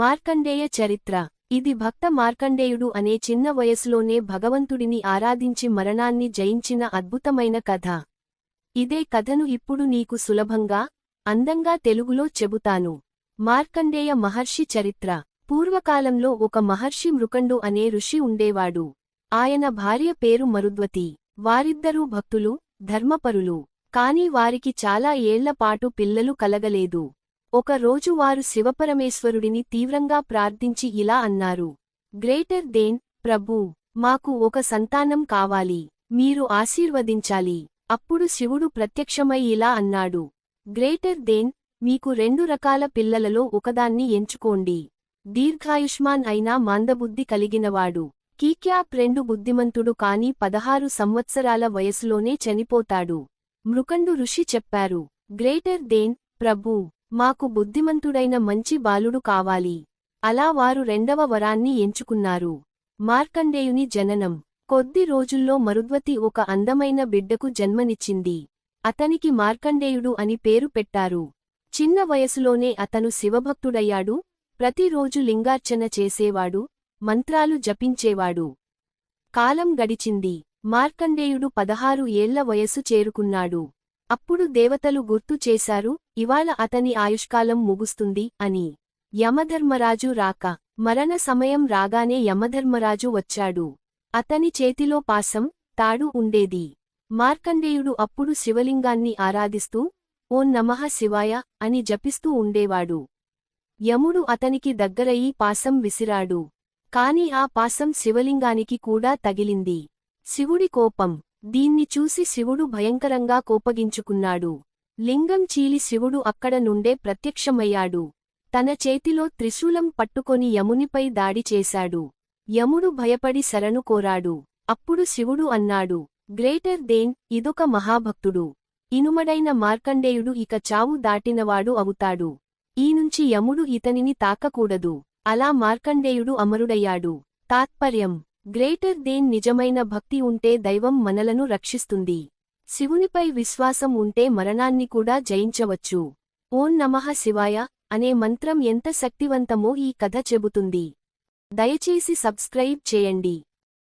మార్కండేయ చరిత్ర. ఇది భక్త మార్కండేయుడు అనే చిన్న వయసులోనే భగవంతుడిని ఆరాధించి మరణాన్ని జయించిన అద్భుతమైన కథ. ఇదే కథను ఇప్పుడు నీకు సులభంగా అందంగా తెలుగులో చెబుతాను. మార్కండేయ మహర్షి చరిత్ర. పూర్వకాలంలో ఒక మహర్షి మృకండు అనే ఋషి ఉండేవాడు. ఆయన భార్య పేరు మరుద్వతి. వారిద్దరూ భక్తులు ధర్మపరులు. కాని వారికి చాలా ఏళ్ళపాటు పిల్లలు కలగలేదు. ఒక రోజు వారు శివపరమేశ్వరుడిని తీవ్రంగా ప్రార్థించి ఇలా అన్నారు. గ్రేటర్ దేన్ ప్రభూ మాకు ఒక సంతానం కావాలి. మీరు ఆశీర్వదించాలి. అప్పుడు శివుడు ప్రత్యక్షమై ఇలా అన్నాడు. గ్రేటర్ దేన్ మీకు రెండు రకాల పిల్లలలో ఒకదాన్ని ఎంచుకోండి. దీర్ఘాయుష్మాన్ అయినా మందబుద్ధి కలిగినవాడు. కీక్యాప్ రెండు బుద్ధిమంతుడు కాని పదహారు సంవత్సరాల వయసులోనే చనిపోతాడు. మృకండు ఋషి చెప్పారు. గ్రేటర్ దేన్ ప్రభూ మాకు బుద్ధిమంతుడైన మంచి బాలుడు కావాలి. అలా వారు రెండవ వరాన్ని ఎంచుకున్నారు. మార్కండేయుని జననం. కొద్ది రోజుల్లో మరుద్వతి ఒక అందమైన బిడ్డకు జన్మనిచ్చింది. అతనికి మార్కండేయుడు అని పేరు పెట్టారు. చిన్న వయసులోనే అతను శివభక్తుడయ్యాడు. ప్రతిరోజు లింగార్చన చేసేవాడు. మంత్రాలు జపించేవాడు. కాలం గడిచింది. మార్కండేయుడు పదహారు ఏళ్ళ వయసు చేరుకున్నాడు. అప్పుడు దేవతలు గుర్తు చేశారు ఇవాళ అతని ఆయుష్కాలం ముగుస్తుంది అని. యమధర్మరాజు రాక. మరణ సమయం రాగానే యమధర్మరాజు వచ్చాడు. అతని చేతిలో పాసం తాడు ఉండేది. మార్కండేయుడు అప్పుడు శివలింగాన్ని ఆరాధిస్తూ ఓ నమః శివాయ అని జపిస్తూ ఉండేవాడు. యముడు అతనికి దగ్గరయి పాసం విసిరాడు. కాని ఆ పాసం శివలింగానికి కూడా తగిలింది. శివుడి కోపం. దీన్ని చూసి శివుడు భయంకరంగా కోపగించుకున్నాడు. లింగం చీలి శివుడు అక్కడ నుండే ప్రత్యక్షమయ్యాడు. తన చేతిలో త్రిశూలం పట్టుకొని యమునిపై దాడి చేశాడు. యముడు భయపడి శరణు కోరాడు. అప్పుడు శివుడు అన్నాడు గ్రేటర్ దేన్ ఇదొక మహాభక్తుడు. ఇనుమడైన మార్కండేయుడు ఇక చావు దాటినవాడు అవుతాడు. ఈనుంచి యముడు ఇతనిని తాకకూడదు. అలా మార్కండేయుడు అమరుడయ్యాడు. తాత్పర్యం. గ్రేటర్ దేన్ నిజమైన భక్తి ఉంటే దైవం మనలను రక్షిస్తుంది. శివునిపై విశ్వాసం ఉంటే మరణాన్ని కూడా జయించవచ్చు. ఓం నమః శివాయ అనే మంత్రం ఎంత శక్తివంతమో ఈ కథ చెబుతుంది. దయచేసి సబ్స్క్రైబ్ చేయండి.